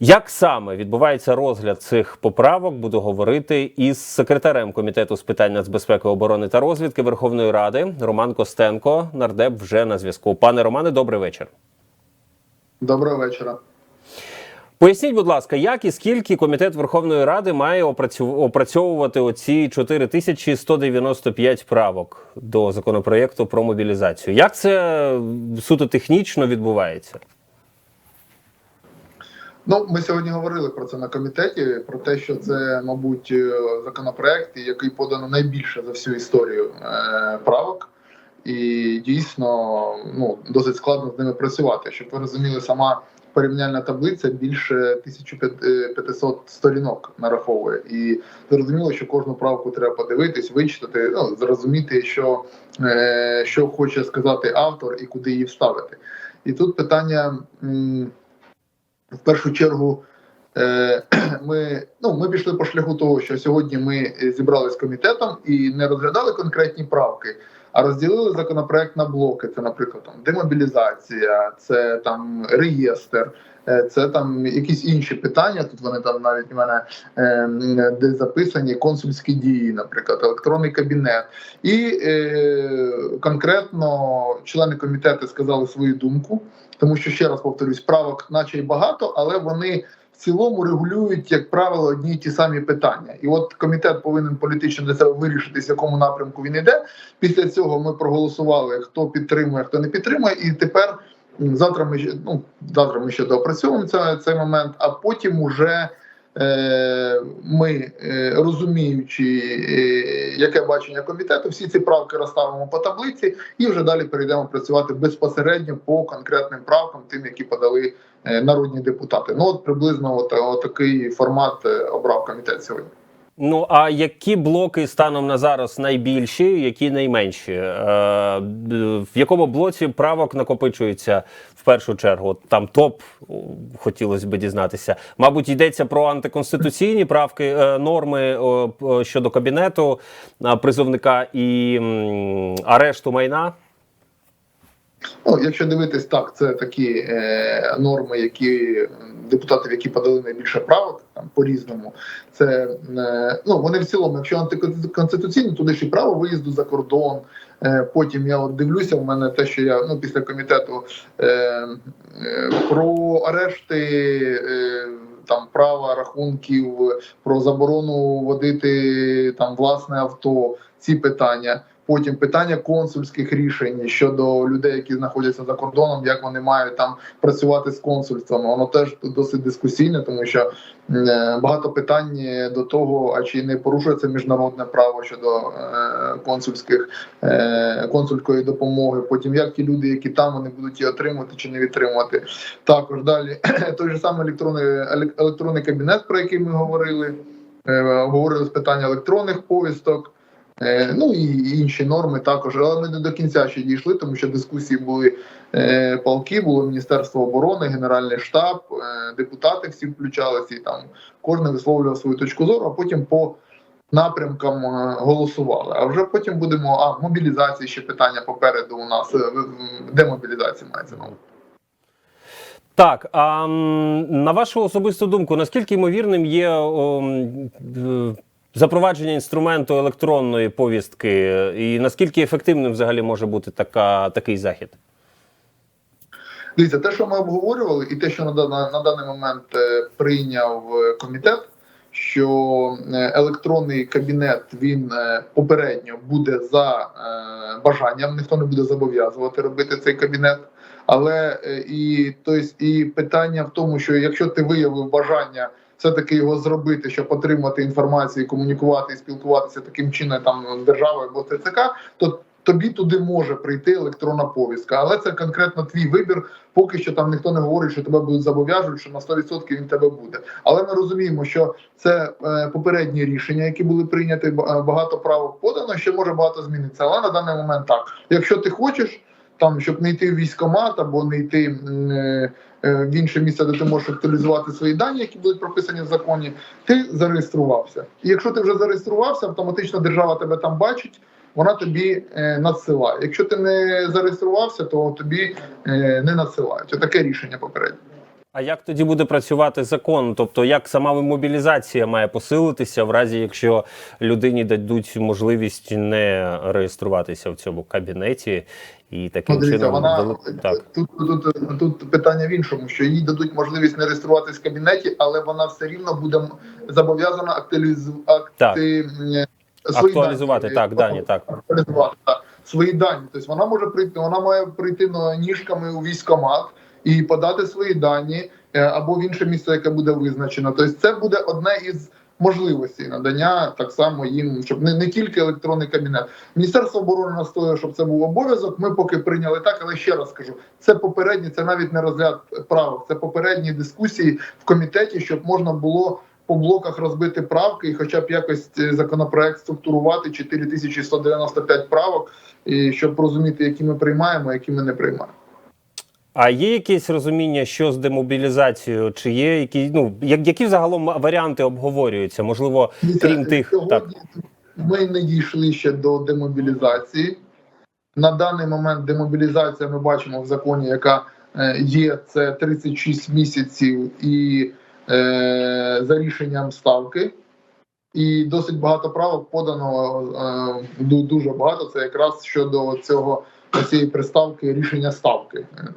Як саме відбувається розгляд цих поправок, буду говорити із секретарем комітету з питань нацбезпеки, оборони та розвідки Верховної Ради Роман Костенко. Нардеп вже на зв'язку. Пане Романе, добрий вечір. Доброго вечора. Поясніть, будь ласка, як і скільки комітет Верховної Ради має опрацьовувати оці 4195 правок до законопроєкту про мобілізацію? Як це суто технічно відбувається? Ну, ми сьогодні говорили про це на комітеті. Про те, що це, мабуть, е, законопроект, який подано найбільше за всю історію е, правок, і дійсно ну досить складно з ними працювати. Щоб ви розуміли, сама порівняльна таблиця більше 1500 сторінок нараховує, і зрозуміло, що кожну правку треба подивитись, вичитати, ну зрозуміти, що, е, що хоче сказати автор і куди її вставити. І тут питання. В першу чергу е, ми, ну, ми пішли по шляху того, що сьогодні ми зібрали з комітетом і не розглядали конкретні правки, а розділили законопроект на блоки. Це, наприклад, там демобілізація, це там реєстр. Е, Це там якісь інші питання. Тут вони там навіть у мене е, де записані консульські дії, наприклад, електронний кабінет. І е, конкретно члени комітету сказали свою думку тому що ще раз повторюсь, правок, наче й багато, але вони в цілому регулюють, як правило, одні й ті самі питання. І от комітет повинен політично для себе вирішити, з якому напрямку він йде. Після цього ми проголосували, хто підтримує, хто не підтримує, і тепер завтра ми ну завтра ми ще доопрацьовуємо цей, цей момент, а потім уже. е, Ми е, розуміючи, е, яке бачення комітету, всі ці правки розставимо по таблиці, і вже далі перейдемо працювати безпосередньо по конкретним правкам, тим, які подали е, народні депутати. Ну от приблизно от, от такий формат е, обрав комітет сьогодні. Ну а які блоки станом на зараз найбільші, які найменші? Е, в якому блоці правок накопичується в першу чергу? Там топ хотілося б дізнатися. Мабуть, йдеться про антиконституційні правки, е, норми п- щодо кабінету е, призовника і м, арешту майна. Ну, якщо дивитись так, це такі е, норми, які депутатів, які подали найбільше правок там по різному. Це е, ну вони в цілому, якщо антиконституційні, туди і право виїзду за кордон. Е, потім я от дивлюся, у мене те, що я ну після комітету е, е, про арешти. Е, там права рахунків про заборону водити там власне авто, ці питання. Потім питання консульських рішень щодо людей, які знаходяться за кордоном, як вони мають там працювати з консульствами. Воно теж досить дискусійне, тому що е, багато питань до того, а чи не порушується міжнародне право щодо е, консульських е, консульської допомоги. Потім як ті люди, які там вони будуть її отримувати чи не відтримувати. Також далі той же самий електронний елек- електронний кабінет, про який ми говорили. Говорили з питання електронних повісток. Е, Ну і інші норми також, але ми не до кінця ще дійшли, тому що дискусії були е, полки, було Міністерство оборони, Генеральний штаб, е, депутати всі включалися, і там кожен висловлював свою точку зору, а потім по напрямкам голосували. А вже потім будемо а мобілізації ще питання попереду. У нас демобілізація мається на. Так, а на вашу особисту думку, наскільки ймовірним є о, запровадження інструменту електронної повістки, і наскільки ефективним взагалі може бути така, такий захід? Дивіться, те, що ми обговорювали, і те, що на, дана- на даний момент е, прийняв е, комітет, що е, електронний кабінет він попередньо буде за бажанням, ніхто не буде зобов'язувати робити цей кабінет. Але і, тобто, і питання в тому, що якщо ти виявив бажання все-таки його зробити, щоб отримати інформацію, комунікувати і спілкуватися таким чином там державою або ТЦК, то тобі туди може прийти електронна повістка, але це конкретно твій вибір. Поки що там ніхто не говорить, що тебе будуть зобов'яжуть, що на 100% він тебе буде. Але ми розуміємо, що це е, попередні рішення, які були прийняті. Багато правок подано, ще може багато змінитися. Але на даний момент так. Якщо ти хочеш. Там, щоб не йти в військкомат або не йти е, в інше місце, де ти можеш актуалізувати свої дані, які будуть прописані в законі, ти зареєструвався. І якщо ти вже зареєструвався, автоматично держава тебе там бачить, вона тобі е, надсилає. Якщо ти не зареєструвався, то тобі е, не надсилають. Таке рішення попереднє. А як тоді буде працювати закон? Тобто, як сама мобілізація має посилитися, в разі якщо людині дадуть можливість не реєструватися в цьому кабінеті і таким Ну, дивіться, чином вона так. тут, тут, тут питання в іншому, що їй дадуть можливість не реєструватись в кабінеті, але вона все рівно буде зобов'язана актуалізувати Так. Актуалізувати, так, дані, так. актуалізувати так, свої дані. Тобто вона може прийти, вона має прийти на ніжками у військкомат і подати свої дані е, або в інше місце, яке буде визначено. Тобто, це буде одне із можливостей надання так само їм, щоб не, не тільки електронний кабінет. Міністерство оборони настоює, щоб це був обов'язок. Ми поки прийняли так, але ще раз скажу, це попередні, це навіть не розгляд правок, це попередні дискусії в комітеті, щоб можна було. По блоках розбити правки і хоча б якось е, законопроект структурувати 4195 правок, і щоб розуміти, які ми приймаємо, які ми не приймаємо. А є якесь розуміння, що з демобілізацією? Чи є які ну які загалом варіанти обговорюються? Можливо, крім тих сьогодні так. ми не дійшли ще до демобілізації. На даний момент демобілізація ми бачимо в законі, яка е, є, це 36 місяців і е, за рішенням ставки. І досить багато правок подано е, дуже багато. Це якраз щодо цього цієї приставки рішення ставки. е,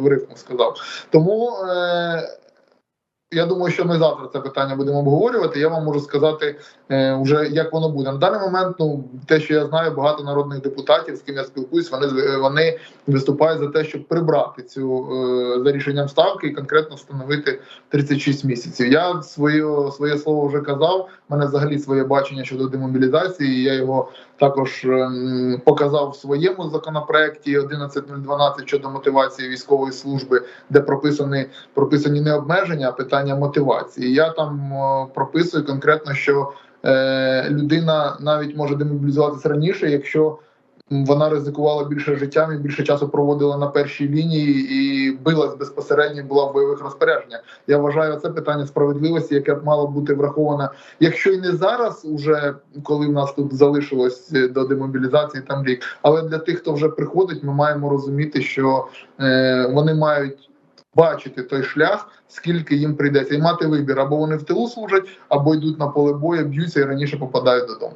В, рифму сказав. Тому е, я думаю, що ми завтра це питання будемо обговорювати. Я вам можу сказати е, вже як воно буде. На даний момент, ну те, що я знаю, багато народних депутатів, з ким я спілкуюсь, вони вони виступають за те, щоб прибрати цю е, за рішенням ставки і конкретно встановити 36 місяців. Я своє своє слово вже казав. У мене взагалі своє бачення щодо демобілізації. Я його також ем, показав в своєму законопроекті 11.012 щодо мотивації військової служби, де прописані прописані не обмеження, а питання мотивації. Я там е, прописую конкретно, що е, людина навіть може демобілізуватися раніше, якщо вона ризикувала більше життям і більше часу проводила на першій лінії і билась безпосередньо, була в бойових розпорядженнях. Я вважаю це питання справедливості, яке б мало бути враховане, якщо і не зараз, уже коли в нас тут залишилось е, до демобілізації там рік, але для тих, хто вже приходить, ми маємо розуміти, що е, вони мають. Бачити той шлях, скільки їм прийдеться, і мати вибір або вони в тилу служать, або йдуть на поле бою, б'ються і раніше попадають додому.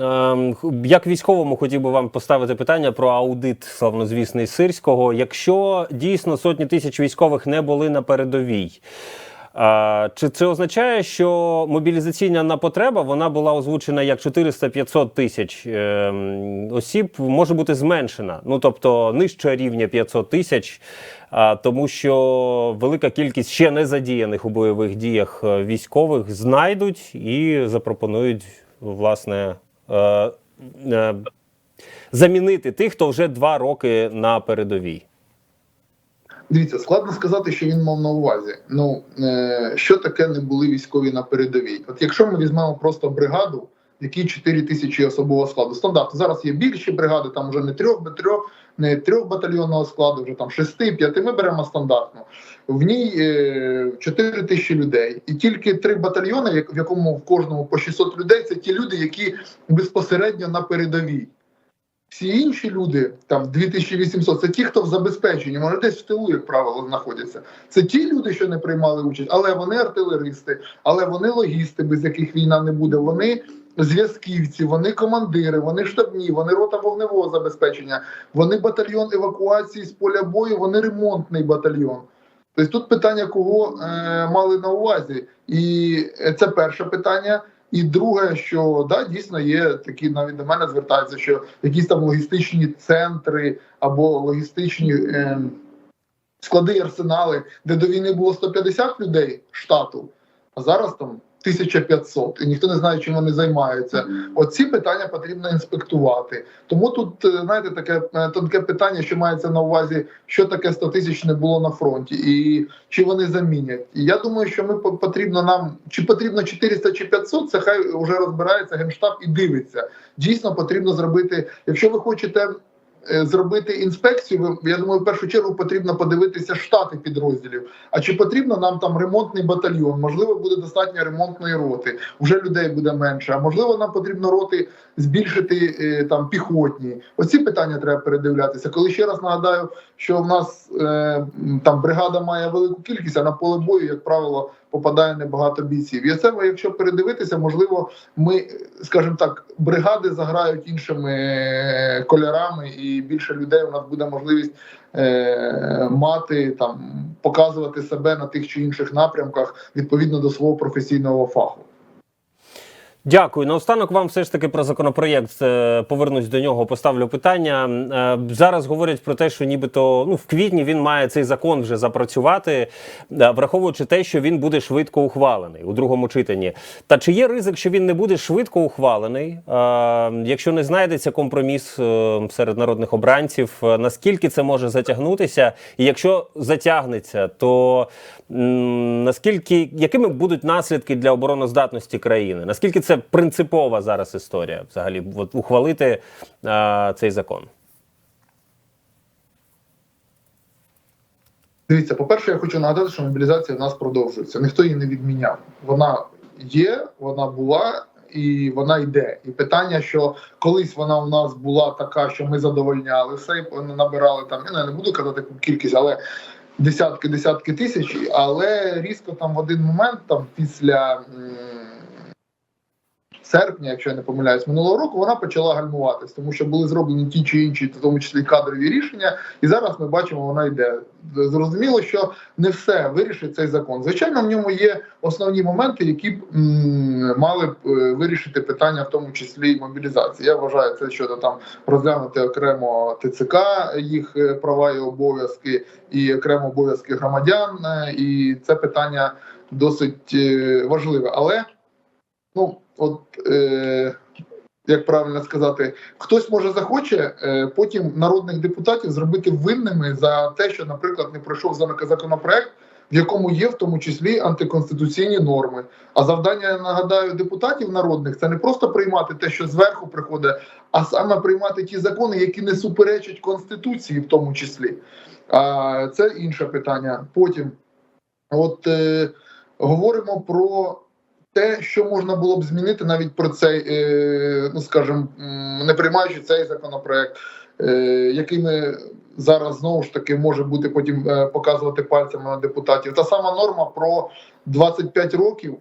Ем, Як військовому хотів би вам поставити питання про аудит славнозвісний сирського. Якщо дійсно сотні тисяч військових не були на передовій, чи це означає, що мобілізаційна потреба вона була озвучена як 400-500 тисяч ем, осіб, може бути зменшена? Ну тобто нижче рівня 500 тисяч, тому що велика кількість ще не задіяних у бойових діях е, військових знайдуть і запропонують власне замінити тих, хто вже два роки на передовій. Дивіться, складно сказати, що він мав на увазі. Ну е, що таке не були військові на передовій? От якщо ми візьмемо просто бригаду, в якій 4 тисячі особового складу, стандартно зараз є більші бригади, там вже не трьох, не трьох, не трьох батальйонного складу, вже там шести, п'яти. Ми беремо стандартно. В ній е, 4 тисячі людей, і тільки три батальйони, в якому в кожному по 600 людей, це ті люди, які безпосередньо на передовій. Всі інші люди, там 2800, це ті, хто в забезпеченні, вони десь в тилу, як правило, знаходяться. Це ті люди, що не приймали участь, але вони артилеристи, але вони логісти, без яких війна не буде. Вони зв'язківці, вони командири, вони штабні, вони рота вогневого забезпечення, вони батальйон евакуації з поля бою, вони ремонтний батальйон. Тобто тут питання, кого е, мали на увазі, і це перше питання. І друге, що да, дійсно є такі, навіть до мене звертаються, що якісь там логістичні центри або логістичні е, склади і арсенали, де до війни було 150 людей штату, а зараз там 1500, і ніхто не знає, чим вони займаються. Оці питання потрібно інспектувати. Тому тут, е, знаєте, таке е, тонке питання, що мається на увазі, що таке 100 тисяч не було на фронті, і чи вони замінять. І я думаю, що ми по- потрібно нам чи потрібно 400 чи 500, це хай вже розбирається генштаб і дивиться. Дійсно потрібно зробити, якщо ви хочете. Е, зробити інспекцію, я думаю, в першу чергу потрібно подивитися штати підрозділів. А чи потрібно нам там ремонтний батальйон? Можливо, буде достатньо ремонтної роти. Вже людей буде менше. А можливо, нам потрібно роти збільшити е, там піхотні. Оці питання треба передивлятися. Коли ще раз нагадаю, що в нас е, там бригада має велику кількість, а на поле бою, як правило, попадає небагато бійців. І це, якщо передивитися, можливо, ми, скажімо так, бригади заграють іншими е, кольорами, і більше людей у нас буде можливість е, мати там показувати себе на тих чи інших напрямках відповідно до свого професійного фаху. Дякую. Наостанок вам все ж таки про законопроєкт е, повернусь до нього. Поставлю питання. Е, Зараз говорять про те, що нібито ну в квітні він має цей закон вже запрацювати, е, враховуючи те, що він буде швидко ухвалений у другому читанні. Та чи є ризик, що він не буде швидко ухвалений, якщо не знайдеться компроміс серед народних обранців? Наскільки це може затягнутися? І якщо затягнеться, то наскільки якими будуть наслідки для обороноздатності країни? Наскільки це принципова зараз історія взагалі от, ухвалити а, цей закон? Дивіться, по-перше, я хочу нагадати, що мобілізація в нас продовжується. Ніхто її не відміняв. Вона є, вона була і вона йде. І питання, що колись вона у нас була така, що ми задовольняли все, і набирали там. Я не буду казати кількість, але десятки, десятки тисяч. Але різко там в один момент, там після. Серпня, якщо я не помиляюсь, минулого року вона почала гальмуватись, тому що були зроблені ті чи інші, в тому числі кадрові рішення, і зараз ми бачимо, вона йде. Зрозуміло, що не все вирішить цей закон. Звичайно, в ньому є основні моменти, які б м, мали б е, вирішити питання, в тому числі і мобілізації. Я вважаю це щодо там розглянути окремо ТЦК, їх е, права і обов'язки, і окремо обов'язки громадян. е, І це питання досить важливе. Але ну от. Е, як правильно сказати, хтось може захоче е, потім народних депутатів зробити винними за те, що, наприклад, не пройшов зак- законопроект, в якому є в тому числі антиконституційні норми. А завдання я нагадаю депутатів народних це не просто приймати те, що зверху приходить, а саме приймати ті закони, які не суперечать конституції, в тому числі. А це інше питання. Потім, от е, говоримо про те, що можна було б змінити навіть про цей, е, ну скажімо, не приймаючи цей законопроект, е, який ми зараз знову ж таки може бути потім е, показувати пальцями на депутатів. Та сама норма про 25 років.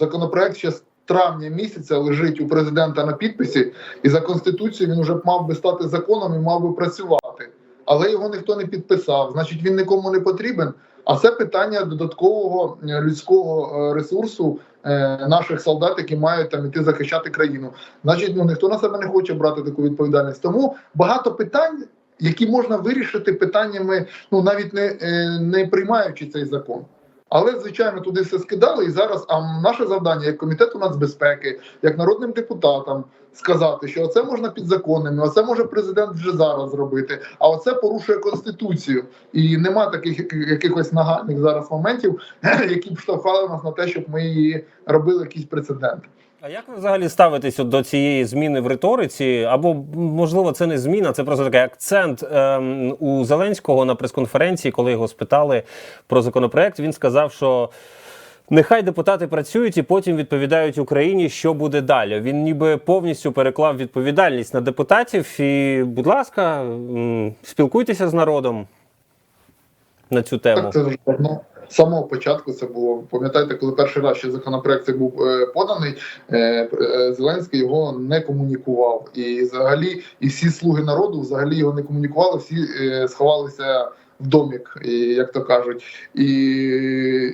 Законопроект ще з травня місяця лежить у президента на підписі, і за конституцією він вже мав би стати законом і мав би працювати. Але його ніхто не підписав. Значить, він нікому не потрібен. А це питання додаткового людського ресурсу е, наших солдат, які мають там іти захищати країну. Значить, ну ніхто на себе не хоче брати таку відповідальність. Тому багато питань, які можна вирішити питаннями, ну навіть не, е, не приймаючи цей закон. Але звичайно туди все скидали, і зараз а наше завдання як комітету нацбезпеки, як народним депутатам сказати, що це можна підзаконними, це може президент вже зараз зробити, а оце порушує конституцію. І нема таких якихось нагальних зараз моментів, які б штовхали нас на те, щоб ми її робили якісь прецеденти. А як ви взагалі ставитесь до цієї зміни в риториці? Або можливо, це не зміна, це просто такий акцент ем, у Зеленського на прес-конференції, коли його спитали про законопроект. Він сказав, що. Нехай депутати працюють і потім відповідають Україні, що буде далі. Він ніби повністю переклав відповідальність на депутатів. І, будь ласка, спілкуйтеся з народом на цю тему. Так це вже давно. З самого початку це було. Пам'ятаєте, коли перший раз ще законопроект цей був е, поданий, е, е, Зеленський його не комунікував. І взагалі, і всі слуги народу взагалі його не комунікували, всі сховалися домік, як то кажуть. І,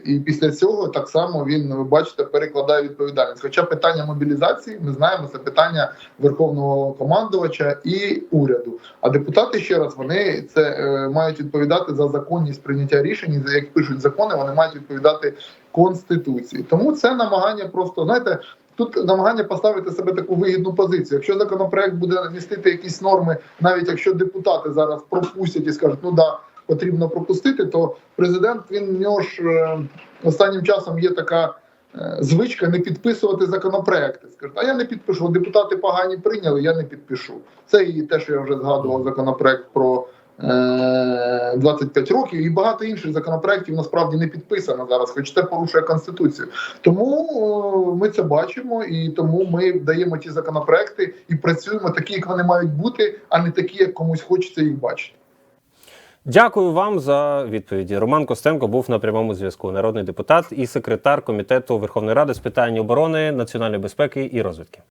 і після цього так само він, ви бачите, перекладає відповідальність. Хоча питання мобілізації, ми знаємо, це питання верховного командувача і уряду. А депутати ще раз вони це е, мають відповідати за законність прийняття рішень. За як пишуть закони, вони мають відповідати конституції. Тому це намагання просто знаєте. Тут намагання поставити себе таку вигідну позицію. Якщо законопроект буде містити якісь норми, навіть якщо депутати зараз пропустять і скажуть, ну да, потрібно пропустити, то президент він в нього ж е, останнім часом є така е, звичка не підписувати законопроекти. Скажуть, а я не підпишу. Депутати погані прийняли, я не підпишу. Це і те, що я вже згадував, законопроект про е, 25 років, і багато інших законопроектів насправді не підписано зараз, хоч це порушує конституцію. Тому е, ми це бачимо, і тому ми даємо ті законопроекти і працюємо такі, як вони мають бути, а не такі, як комусь хочеться їх бачити. Дякую вам за відповіді. Роман Костенко був на прямому зв'язку. Народний депутат і секретар комітету Верховної Ради з питань оборони, національної безпеки і розвідки.